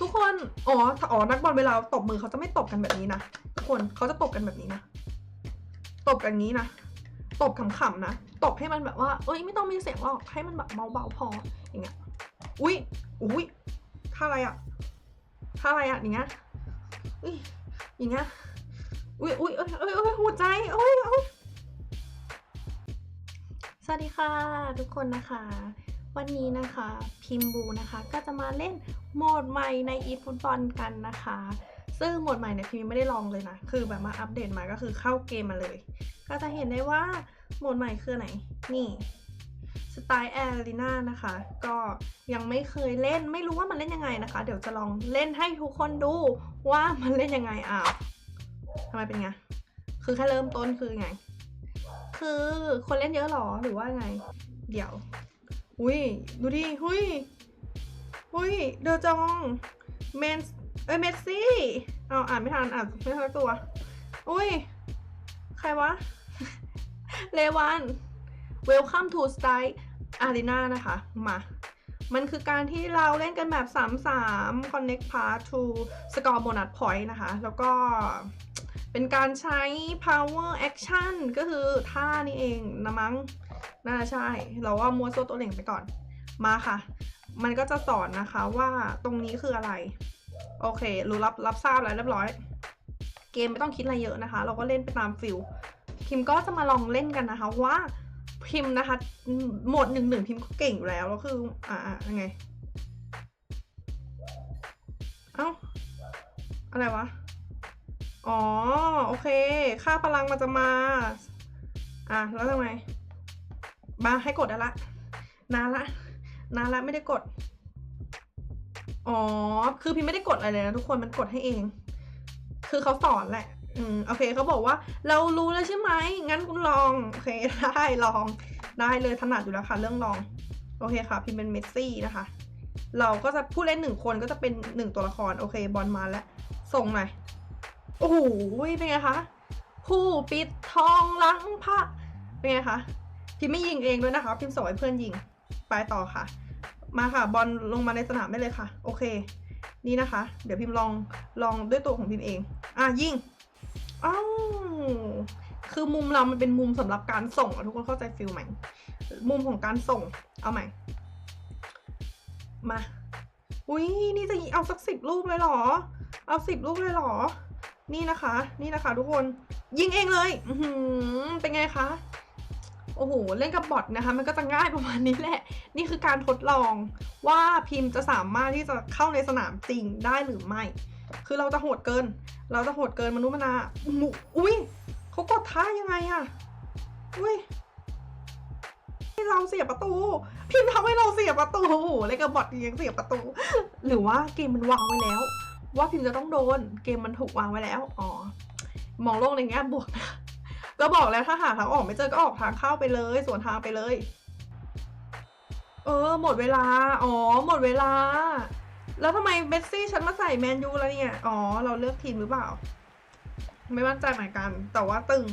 ทุกคนอ๋ออ๋อนักบอลเวลาตบมือเขาจะไม่ตบกันแบบนี้นะทุกคนเขาจะตบกันแบบนี้นะตบกันนี้นะตบขำๆนะตบให้มันแบบว่าเอ้ยไม่ต้องมีเสียงหรอกให้มันแบบเบาๆพออย่างเงี้ยอุ้ยอุ้ยท่าอะไรอะท่าอะไรอะอย่างเงี้ยอุ้ยอย่างเงี้ยอุ้ยอุ้ยเอ้ยเอ้ยเอ้ยหัวใจเอ้ยเอ้ยสวัสดีค่ะ ทุกคนนะคะ วันนี้นะคะ พิมบูนะคะ ก็จะมาเล่น โหมดใหม่ในอีฟุตบอลกันนะคะ ซึ่งโหมดใหม่เนี่ยพิมไม่ได้ลองเลยนะ คือแบบมาอัปเดตมาก็คือเข้าเกมมาเลย ก็จะเห็นได้ว่าโหมดใหม่คือไหน นี่สไตล์แอรีน่านะคะ ก็ยังไม่เคยเล่นไม่รู้ว่ามันเล่นยังไงนะคะ เดี๋ยวจะลองเล่นให้ทุกคนดูว่ามันเล่นยังไงอะทำไมเป็นไง คือแค่เริ่มต้นคือไง คือคนเล่นเยอะหรอหรือว่าไง เดี๋ยว อุ้ยดูดิ หุ้ย หุยเดอจองเมนเอ้ยเมสซี่เอาอ่านไม่ทันอ่านไม่ทันตัว อุ้ย ใครวะ เลวัน Welcome to Style Arena นะคะ มา มันคือการที่เราเล่นกันแบบ 3-3 Connect Pass to Score Bonus Point นะคะ แล้วก็เป็นการใช้ power action ก็คือท่านี่เองนะมั้ง น่าใช่ เราว่ามัวโซตัวเหล่งไปก่อน มาค่ะ มันก็จะสอนนะคะว่าตรงนี้คืออะไร โอเค รู้รับรับทราบแล้วเรียบร้อย เกมไม่ต้องคิดอะไรเยอะนะคะ เราก็เล่นไปตามฟิลพิมก็จะมาลองเล่นกันนะคะว่าพิมนะคะหมดหนึ่งหนึ่งพิมก็เก่งอยู่แล้วแล้วคือ อ่าอ่ายังไง เอ้า อะไรวะ อ๋อ โอเค ค่าพลังมันจะมา อะ แล้วทำไมมาให้กดได้ละนานละ นานละไม่ได้กด อ๋อ คือพี่ไม่ได้กดอะไรเลยนะทุกคนมันกดให้เอง คือเขาสอนแหละ อืม โอเคเขาบอกว่า เรารู้แล้วใช่ไหม งั้นคุณลอง โอเค ได้ลอง ได้เลยถนัดอยู่แล้วค่ะ เรื่องลอง โอเคค่ะ พิมเป็นเมสซี่นะคะ เราก็จะผู้เล่นหนึ่งคนก็จะเป็นหนึ่งตัวละคร โอเค บอลมาแล้ว ส่งหน่อย โอ้โห เป็นไงคะ ผู้ปิดทองลังพระ เป็นไงคะพิมไม่ยิงเองด้วยนะคะ พิมส่งให้เพื่อนยิง ไปต่อค่ะ มาค่ะ บอลลงมาในสนามได้เลยค่ะ โอเค นี่นะคะ เดี๋ยวพิมพ์ลองลองด้วยตัวของพิมพ์เอง อะยิงอ้าวคือมุมเรามันเป็นมุมสำหรับการส่งอะทุกคนเข้าใจฟิลไหมมุมของการส่ง เอาใหม่ มา อุ้ยนี่จะเอาสักสิบลูกเลยหรอ เอาสิบลูกเลยหรอ นี่นะคะ นี่นะคะ ทุกคน ยิงเองเลย อืเป็นไงคะ โอ้โห เล่นกับบอทนะคะ มันก็จะง่ายประมาณนี้แหละ นี่คือการทดลองว่าพิมพ์จะสามารถที่จะเข้าในสนามจริงได้หรือไม่ คือเราจะโหดเกิน เราจะโหดเกินมนุษย์มนาอุ้ยเขากดท่ายังไงอะอุ้ยให้เราเสียประตู พิมพ์ทำให้เราเสียประตูโอ้โหเล่นกับบอทยังเสียประตู หรือว่าเกมมันวางไว้แล้ว ว่าพิมพ์จะต้องโดน เกมมันถูกวางไว้แล้ว อ๋อ มองโลกในแง่บวกนะ ก็บอกแล้วถ้าหาทางออกไม่เจอก็ออกทางเข้าไปเลยสวนทางไปเลย เออ หมดเวลา อ๋อ หมดเวลา แล้วทำไมเมสซี่ฉันมาใส่แมนยูแล้วเนี่ย อ๋อ เราเลือกทีมหรือเปล่า ไม่มั่นใจเหมือนกัน แต่ว่าตึง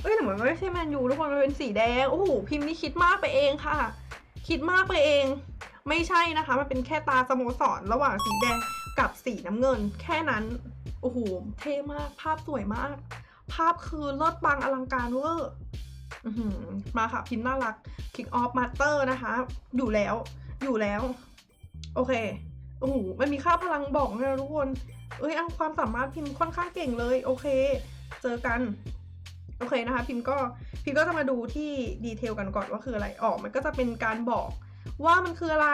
เอ้ยแต่เหมันไม่ใช่แมนยูทุกคนมันเป็นสีแดง โอ้โห พิมพ์นี่คิดมากไปเองค่ะ คิดมากไปเอง ไม่ใช่นะคะ มันเป็นแค่ตาสโมสรระหว่างสีแดงกับสีน้ำเงิน แค่นั้น โอ้โห เท่มาก ภาพสวยมาก ภาพคือเลิศปังอลังการเวอร์มาค่ะพิมพ์น่ารัก Kick Off Master นะคะ อยู่แล้ว อยู่แล้ว โอเค โอ้โห มันมีค่าพลังบอกนะทุกคน เอ้ยเอาความสามารถพิมพ์ค่อนข้างเก่งเลย โอเค เจอกัน โอเคนะคะ พิมพ์ก็ พิมพ์ก็จะมาดูที่ดีเทลกันก่อนว่าคืออะไร ออกมันก็จะเป็นการบอกว่ามันคืออะไร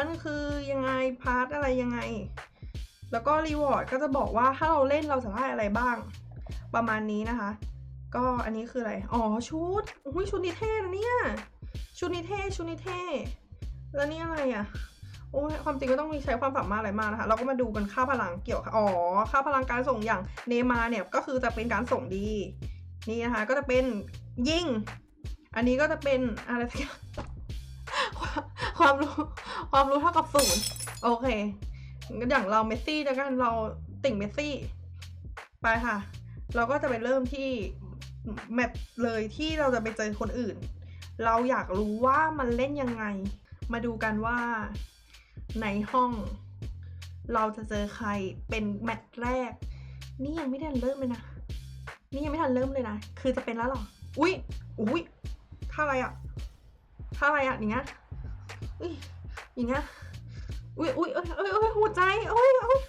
มันคือยังไง พาร์ทอะไรยังไง แล้วก็รีวอร์ดก็จะบอกว่าถ้าเราเล่นเราจะได้อะไรบ้าง ประมาณนี้นะคะ ก็อันนี้คืออะไร อ๋อชุดอุ้ยชุดนี้เท่นะเนี่ยชุดนี้เท่ชุดนี้เท่แล้วนี่อะไรอะโอ้ยความจริงก็ต้องมีใช้ความสามารถอะไรมากนะคะ เราก็มาดูกันค่าพลังเกี่ยวกับอ๋อ ค่าพลังการส่งอย่างเนมาเนี่ยก็คือจะเป็นการส่งดี นี่นะคะ ก็จะเป็นยิง อันนี้ก็จะเป็นอะไรสักอย่างความความรู้ความรู้เท่ากับศูนย์โอเค อย่างเราเมสซี่แล้วกันเราติ่งเมสซี่ ไปค่ะ เราก็จะไปเริ่มที่แมตช์เลยที่เราจะไปเจอคนอื่น เราอยากรู้ว่ามันเล่นยังไง มาดูกันว่าในห้อง เราจะเจอใครเป็นแมตช์แรก นี่ยังไม่ได้เริ่มเลยนะ นี่ยังไม่ทันเริ่มเลยนะ คือจะเป็นแล้วหรอ อุ๊ยอุ๊ยท่าอะไรอะท่าอะไรอะอย่างเงี้ยอุ้ยอย่างเงี้ยอุ๊ยอุ้ยเอ้ยเอ้ยหัวใจเอ้ยเอ้ย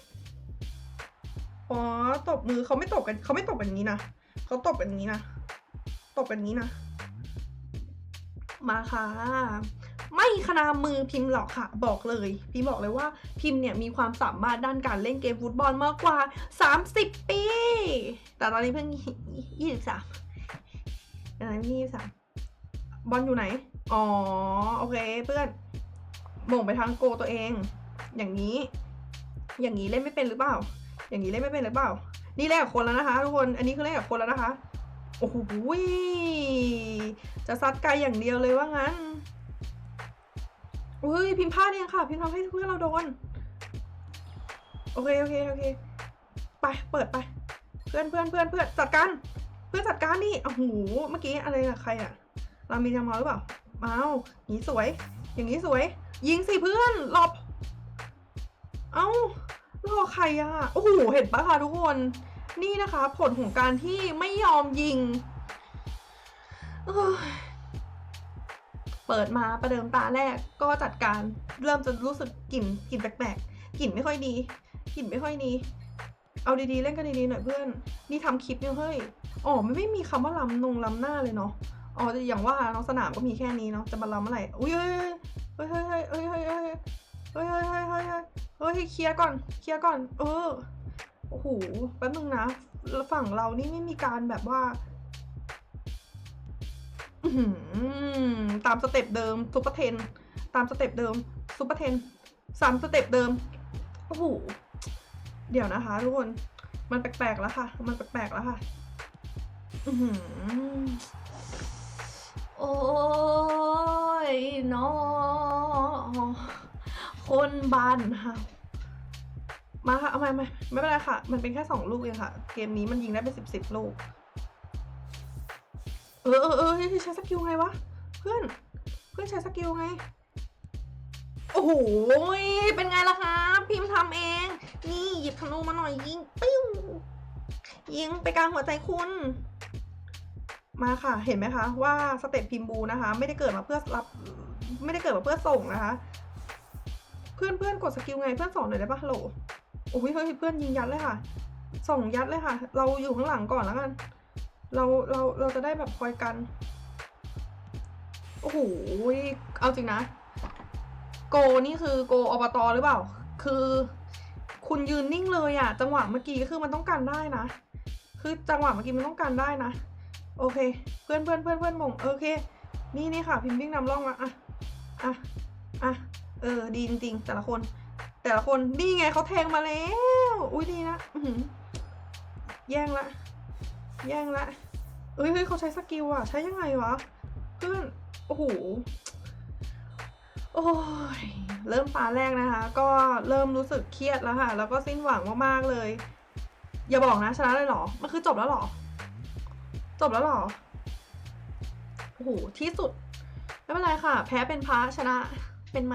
อ๋อตบมือเขาไม่ตบกันเขาไม่ตบกันนี้นะเขาตบกันนี้นะตบกันนี้นะมาค่ะไม่ขนามือพิมพ์หรอกค่ะ บอกเลยพิมพ์บอกเลยว่าพิมพ์เนี่ยมีความสามารถด้านการเล่นเกมฟุตบอลมากกว่า 30 ปี แต่ตอนนี้เพิ่งยี่สิบสามอะไรยี่สิบสามบอลอยู่ไหน อ๋อ โอเคเพื่อนหม่งไปทางโกตัวเอง อย่างนี้ อย่างนี้เล่นไม่เป็นหรือเปล่า อย่างนี้เล่นไม่เป็นหรือเปล่า นี่เล่นกับคนแล้วนะคะ ทุกคน อันนี้คือเล่นกับคนแล้วนะคะ โอ้โหจะซัดไกลอย่างเดียวเลยว่างั้นอุ้ยพิมพ์พลาดเองค่ะ พิมพ์ทำให้เพื่อนเราโดน โอเคโอเคโอเค ไปเปิดไป เพื่อนเพื่อนเพื่อนเพื่อนจัดการ เพื่อนจัดการดิโอ้โหเมื่อกี้อะไรอะใครอะเรามีจำมาหรือเปล่ามาเอาอย่างนี้สวย อย่างนี้สวย ยิงสิเพื่อนหลบ เอ้า รอใครอะโอ้โห เห็นปะคะทุกคน นี่นะคะ ผลของการที่ไม่ยอมยิง เปิดมาประเดิมตาแรกก็จัดการ เริ่มจะรู้สึกกลิ่นกลิ่นแปลกๆกลิ่นไม่ค่อยดีกลิ่นไม่ค่อยดี เอาดีๆ เล่นกันดีๆหน่อยเพื่อน นี่ทำคลิปเนี่ยเฮ้ย อ๋อไม่ไม่มีคำว่าลำนงลำหน้าเลยเนาะ อ๋ออย่างว่าน้องสนามก็มีแค่นี้เนาะ จะมาลำเมื่อไหร่อุ้ยเฮ้ยเฮ้ยเฮ้ยเฮ้ยเฮ้ยเฮ้ยเฮ้ยเฮ้ยเฮ้ย เฮ้ยเคลียร์ก่อนเคลียร์ก่อน เออโอ้โหแป๊บนึงนะฝั่งเรานี่ไม่มีการแบบว่าตามสเต็ปเดิมซุปเปอร์เทนตามสเต็ปเดิมซุปเปอร์เทนสามสเต็ปเดิมโอ้โหเดี๋ยวนะคะทุกคนมันแปลกๆแล้วค่ะ มันแปลกๆแล้วค่ะอือหือโอ้ยเนาะ คนบ้านค่ะมาค่ะเอามามาไม่เป็นไรค่ะ มันเป็นแค่สองลูกเองค่ะ เกมนี้มันยิงได้เป็นสิบสิบลูก เออเออเออใช้สกิลไงวะ เพื่อน เพื่อนใช้สกิลไง โอ้โห เป็นไงล่ะคะพิมพ์ทำเอง นี่หยิบธนูมาหน่อยยิง ปิ้ว ยิงไปกลางหัวใจคุณ มาค่ะ เห็นไหมคะ ว่าสเตปพิมบูนะคะ ไม่ได้เกิดมาเพื่อรับ ไม่ได้เกิดมาเพื่อส่งนะคะ เพื่อนเพื่อนกดสกิลไงเพื่อนสอนหน่อยได้ปะฮัลโหลโอ้ยเฮ้ยเพื่อนยิงยัดเลยค่ะส่งยัดเลยค่ะ เราอยู่ข้างหลังก่อนแล้วกัน เราเราเราจะได้แบบคอยกัน โอ้โหเอาจริงนะ โกนี่คือโกอบตหรือเปล่า คือคุณยืนนิ่งเลยอะจังหวะเมื่อกี้ก็คือมันต้องการได้นะ คือจังหวะเมื่อกี้มันต้องการได้นะ โอเค เพื่อนเพื่อนเพื่อนเพื่อนมงโอเค นี่นี่ค่ะ พิมพ์วิ่งนำร่องมาอะอะอะ ออ ดีจริงๆ แต่ละคน แต่ละคนนี่ไงเขาแทงมาแล้ว อุ้ยดีนะอืแย่งละ แย่งละ เอ้ยเฮ้ยเขาใช้สกิลอะใช้ยังไงวะเพื่อนโอ้โหโอ้ยเริ่มตาแรกนะคะ ก็เริ่มรู้สึกเครียดแล้วค่ะ แล้วก็สิ้นหวังมากๆเลย อย่าบอกนะชนะเลยหรอ มันคือจบแล้วหรอ จบแล้วหรอโอ้โหที่สุด ไม่เป็นไรค่ะ แพ้เป็นพระชนะเป็นไหม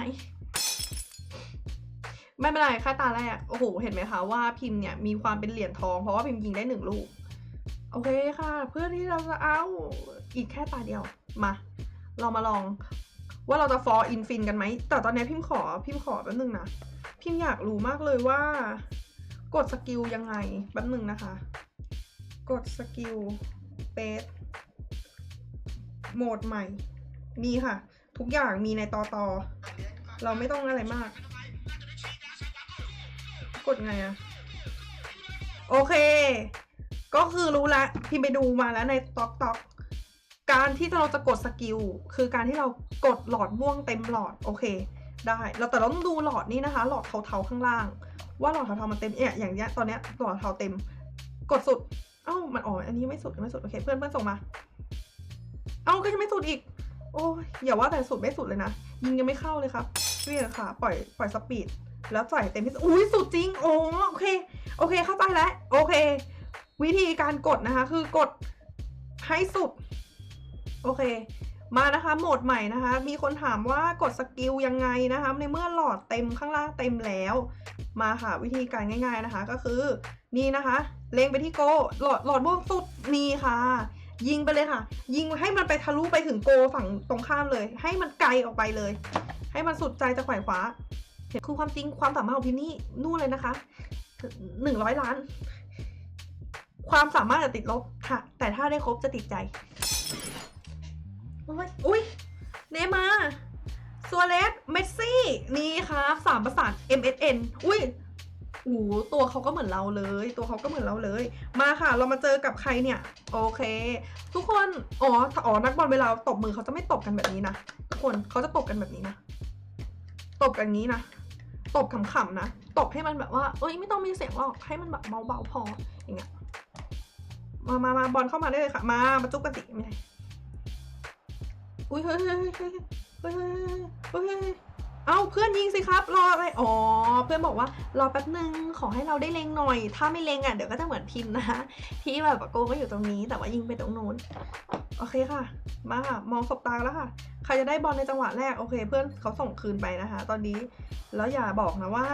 ไม่เป็นไรแค่ตาแรก โอ้โห เห็นไหมคะว่าพิมพ์เนี่ยมีความเป็นเหรียญทอง เพราะว่าพิมพ์ยิงได้หนึ่งลูก โอเคค่ะ เพื่อที่เราจะเอาอีกแค่ตาเดียว มา เรามาลองว่าเราจะฟอร์อินฟินกันไหม แต่ตอนนี้พิมพ์ขอพิมพ์ขอแป๊บนึงนะ พิมพ์อยากรู้มากเลยว่ากดสกิลยังไงแป๊บนึงนะคะ กดสกิลเปสโหมดใหม่ มีค่ะ ทุกอย่างมีในตอตอเราไม่ต้องอะไรมาก กดไงอะโอเค ก็คือรู้ละพิมไปดูมาแล้วในต็อกต็อกการที่เราจะกดสกิลคือการที่เรากดหลอดม่วงเต็มหลอดโอเค ได้เราแต่เราต้องดูหลอดนี้นะคะ หลอดเทาๆข้างล่าง ว่าหลอดเทาๆมันเต็มเนี่ยอย่างเงี้ยตอนเนี้ยหลอดเทาเต็ม กดสุด เอ้ามันอ๋ออันนี้ไม่สุดไม่สุดโอเคเพื่อนเพื่อนส่งมา เอ้าก็ยังไม่สุดอีก โอ้ยอย่าว่าแต่สุดไม่สุดเลยนะยิงยังไม่เข้าเลยครับเรียกค่ะ ปล่อยปล่อยสปีด แล้วใส่เต็มที่สุดอุ้ยสุดจริงโอ้โอเค โอเคเข้าใจแล้ว โอเค วิธีการกดนะคะ คือกดให้สุด โอเค มานะคะโหมดใหม่นะคะ มีคนถามว่ากดสกิลยังไงนะคะ ในเมื่อหลอดเต็มข้างล่างเต็มแล้ว มาค่ะ วิธีการง่าย ๆนะคะ ก็คือนี่นะคะ เล็งไปที่โกหลอดหลอดม่วงสุดนี่ค่ะ ยิงไปเลยค่ะ ยิงให้มันไปทะลุไปถึงโกฝั่งตรงข้ามเลย ให้มันไกลออกไปเลย ให้มันสุดใจจะไขว่คว้า คือความจริงความสามารถของพิมนี่นู่นเลยนะคะหนึ่งร้อยล้าน ความสามารถจะติดลบค่ะ แต่ถ้าได้ครบจะติดใจโอ้ยอุ้ยเนมาร์ซัวเรสเมสซี่ นี่ครับสามประสาน MSN อุ้ยโอ้โหตัวเขาก็เหมือนเราเลย ตัวเขาก็เหมือนเราเลย มาค่ะ เรามาเจอกับใครเนี่ย โอเค ทุกคน อ๋อ อ๋อ นักบอลเวลาตบมือเขาจะไม่ตบกันแบบนี้นะ ทุกคนเขาจะตบกันแบบนี้นะ ตบกันนี้นะ ตบขำๆนะ ตบให้มันแบบว่า เอ้ยไม่ต้องมีเสียงหรอก ให้มันแบบเบาๆพอ อย่างเงี้ย มามามาบอลเข้ามาได้เลยค่ะ มามาจุ๊บกันสิไม่ใช่อุ้ยเฮ้ยเฮ้ยเฮ้ยเฮ้ยเฮ้ยเฮ้ย เอาเพื่อนยิงสิครับรออะไรอ๋อเพื่อนบอกว่ารอแป๊บนึงขอให้เราได้เล็งหน่อย ถ้าไม่เล็งอะเดี๋ยวก็จะเหมือนพิมพ์นะที่แบบโกก็อยู่ตรงนี้แต่ว่ายิงไปตรงนู้นโอเคค่ะ มาค่ะมองสบตาแล้วค่ะ ใครจะได้บอลในจังหวะแรกโอเค เพื่อนเขาส่งคืนไปนะคะ ตอนนี้แล้วอย่าบอกนะว่า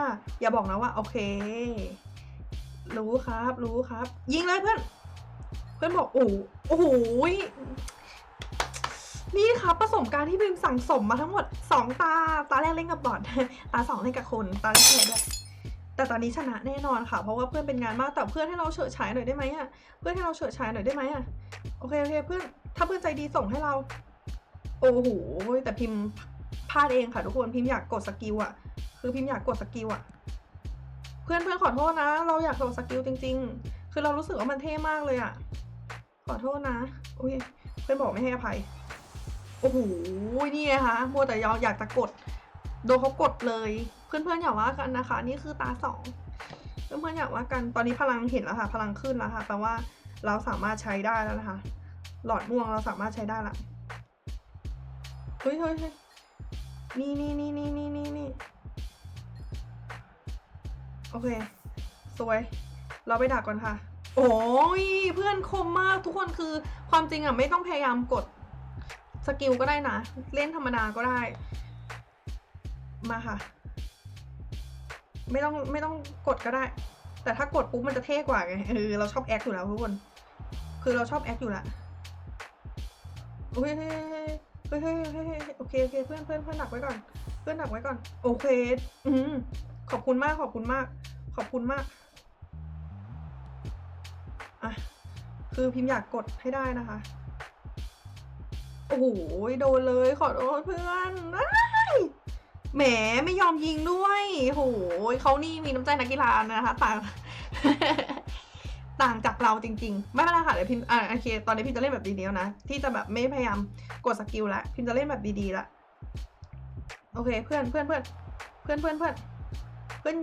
อย่าบอกนะว่าโอเค รู้ครับ รู้ครับ ยิงเลยเพื่อน เพื่อนบอกโอ้โห นี่ครับประสบการณ์ที่พิมสั่งสมมาทั้งหมดสองตา ตาแรกเล่นกับบอดตาสองเล่นกับคน ตาแรกเลยด้วยแต่ตอนนี้ชนะแน่นอนค่ะ เพราะว่าเพื่อนเป็นงานมากแต่เพื่อนให้เราเฉิดฉายหน่อยได้ไหมอะ เพื่อนให้เราเฉิดฉายหน่อยได้ไหมอะ โอเคโอเคเพื่อน ถ้าเพื่อนใจดีส่งให้เรา โอ้โห แต่พิมพ์พลาดเองค่ะทุกคน พิมพ์อยากกดสกิลอะ คือพิมพ์อยากกดสกิลอะ เพื่อนเพื่อนขอโทษนะ เราอยากกดสกิลจริง ๆ คือเรารู้สึกว่ามันเท่มากเลยอะ ขอโทษนะ โอุ้ยเพื่อนบอกไม่ให้อภัย โอ้โหนี่นะคะมัวแต่ยออยากจะกด โดนเขากดเลย เพื่อนๆอย่าว่ากันนะคะ นี่คือตาสองเพื่อนๆอย่าว่ากันตอนนี้พลังเห็นแล้วค่ะ พลังขึ้นแล้วค่ะแปลว่าเราสามารถใช้ได้แล้วนะคะ หลอดม่วงเราสามารถใช้ได้ละเฮ้ยเฮ้ยเฮ้ยนี่นี่นี่นี่นี่นี่นี่โอเค สวย เราไปดักก่อนค่ะ โอ้ยเพื่อนคมมากทุกคนคือความจริงอะไม่ต้องพยายามกด สกิลก็ได้นะ เล่นธรรมดาก็ได้ มาค่ะ ไม่ต้องไม่ต้องกดก็ได้ แต่ถ้ากดปุ๊บมันจะเท่กว่าไงเออเราชอบแอคอยู่แล้วทุกคน คือเราชอบแอคอยู่ล้วโอ้ยเฮ้ยเฮ้ยเฮ้ยเฮ้ยเฮ้ยโอเคโอเคเพื่อนเพื่อนเพื่อนหนักไว้ก่อน เพื่อนหนักไว้ก่อน โอเค อืมขอบคุณมากขอบคุณมาก ขอบคุณมากอะคือพิมพ์อยากกดให้ได้นะคะ อ้โหโดนเลยขอโทษเพื่อนแหมไม่ยอมยิงด้วยโหยเขานี่มีน้ำใจนักกีฬานะคะ ต่าง ต่างจากเราจริง ๆ ไม่เป็นไรค่ะเดี๋ยวพิมอ่าโอเค ตอนนี้พิมจะเล่นแบบดีๆแล้วนะ ที่จะแบบไม่พยายามกดสกิลล้วพิมจะเล่นแบบดีๆละโอเคเพื่อนเพื่อนเพื่อนเพื่อนเพื่อนเพื่อนเพื่อน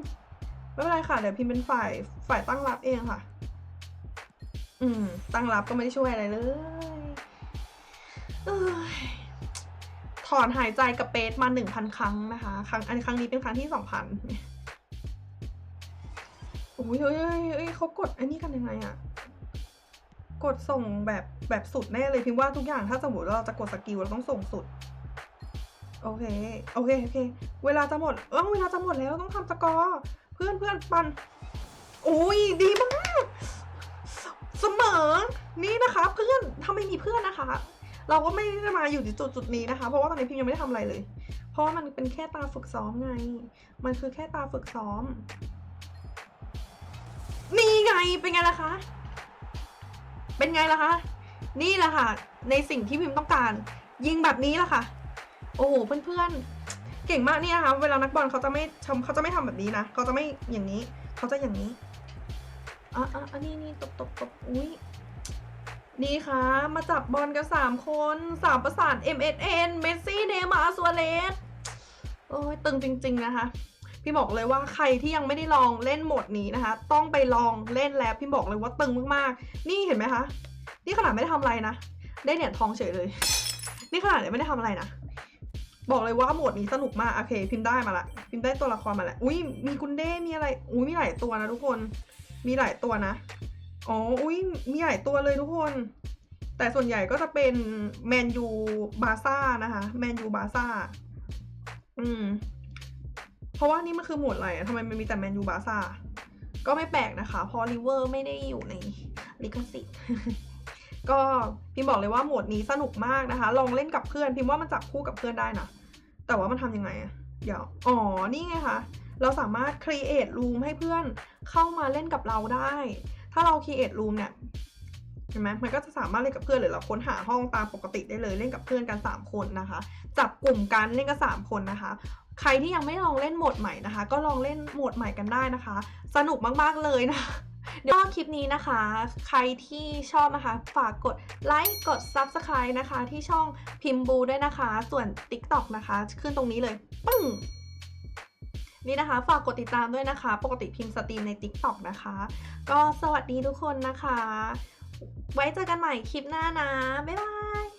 ไม่เป็นไรค่ะเดี๋ยวพิมเป็นฝ่ายฝ่ายตั้งรับเองค่ะ อืม ตั้งรับก็ไม่ได้ช่วยอะไรเลย ถอนหายใจกับเปซมาหนึ่งพันครั้งนะคะ ครั้งอันครั้งนี้เป็นครั้งที่สองพันโอ้ยเฮ้ยเฮ้ยเขากดอันนี้กันยังไงอะกดส่งแบบแบบสุดแน่เลยพิมพ์ว่าทุกอย่างถ้าสมมติเราจะกดสกิลเราต้องส่งสุด โอเค โอเค โอเค เวลาจะหมด เออเวลาจะหมดแล้วต้องทำสกอร์เพื่อนเพื่อนปันโอ้ยดีมาก เสมอ นี่นะคะ เพื่อนถ้าไม่มีเพื่อนนะคะ เราก็ไม่ได้มาอยู่ที่จุดจุดนี้นะคะ เพราะว่าตอนนี้พิมยังไม่ได้ทำอะไรเลย เพราะว่ามันเป็นแค่ตาฝึกซ้อมไง มันคือแค่ตาฝึกซ้อม นี่ไงเป็นไงล่ะคะ เป็นไงล่ะคะ นี่แหละค่ะ ในสิ่งที่พิมต้องการ ยิงแบบนี้แหละค่ะ โอ้โหเพื่อนๆ เก่งมากเนี่ยนะคะเวลานักบอลเขาจะไม่ทำเขาจะไม่ทำแบบนี้นะเขาจะไม่อย่างนี้ เขาจะอย่างนี้อะอะอันนี้นี่ตบตบตบอุ้ย นี่ค่ะ มาจับบอลกันสามคนสามประสาน MSN เมสซี่ เนย์มาร์ซัวเรสโอ้ยตึงจริง ๆ นะคะ พี่บอกเลยว่าใครที่ยังไม่ได้ลองเล่นโหมดนี้นะคะ ต้องไปลองเล่นแล้วพี่บอกเลยว่าตึงมากๆ นี่เห็นไหมคะ นี่ขนาดไม่ได้ทำอะไรนะ ได้เหรียญทองเฉยเลย นี่ขนาดไม่ได้ทำอะไรนะ บอกเลยว่าโหมดนี้สนุกมาก โอเค พิมพ์ได้มาละ พิมพ์ได้ตัวละครมาแล้วอุ้ยมีกุนเด้ มีอะไร อุ้ยมีหลายตัวนะทุกคน มีหลายตัวนะ อ๋อ อุ้ยมีหลายตัวเลยทุกคน แต่ส่วนใหญ่ก็จะเป็นแมนยูบาซ่านะคะ แมนยูบาซ่า อืม เพราะว่านี่มันคือโหมดอะไรทำไมมันมีแต่แมนยูบาซ่า ก็ไม่แปลกนะคะ เพราะริเวอร์ไม่ได้อยู่ในลิขสิทธิ์ก็พิมบอกเลยว่าโหมดนี้สนุกมากนะคะ ลองเล่นกับเพื่อน พิมว่ามันจับคู่กับเพื่อนได้นะแต่ว่ามันทำยังไงอะเดี๋ยวอ๋อนี่ไงคะเราสามารถ create room ให้เพื่อนเข้ามาเล่นกับเราได้ ถ้าเรา create room เนี่ยเห็นไหมมันก็จะสามารถเล่นกับเพื่อนหรือเราค้นหาห้องตามปกติได้เลยเล่นกับเพื่อนกัน 3 คนนะคะ จับกลุ่มกันเล่นกัน3คนนะคะ ใครที่ยังไม่ลองเล่นโหมดใหม่นะคะ ก็ลองเล่นโหมดใหม่กันได้นะคะ สนุกมากๆเลยนะเดี๋ยวคลิปนี้นะคะ ใครที่ชอบนะคะ ฝากกดไลค์กด Subscribe นะคะ ที่ช่องพิมพ์บูด้วยนะคะ ส่วน TikTok นะคะ ขึ้นตรงนี้เลย ปึ้ง นี่นะคะ ฝากกดติดตามด้วยนะคะ ปกติพิมพ์สตรีมใน TikTok นะคะ ก็สวัสดีทุกคนนะคะ ไว้เจอกันใหม่คลิปหน้านะ บ๊ายบาย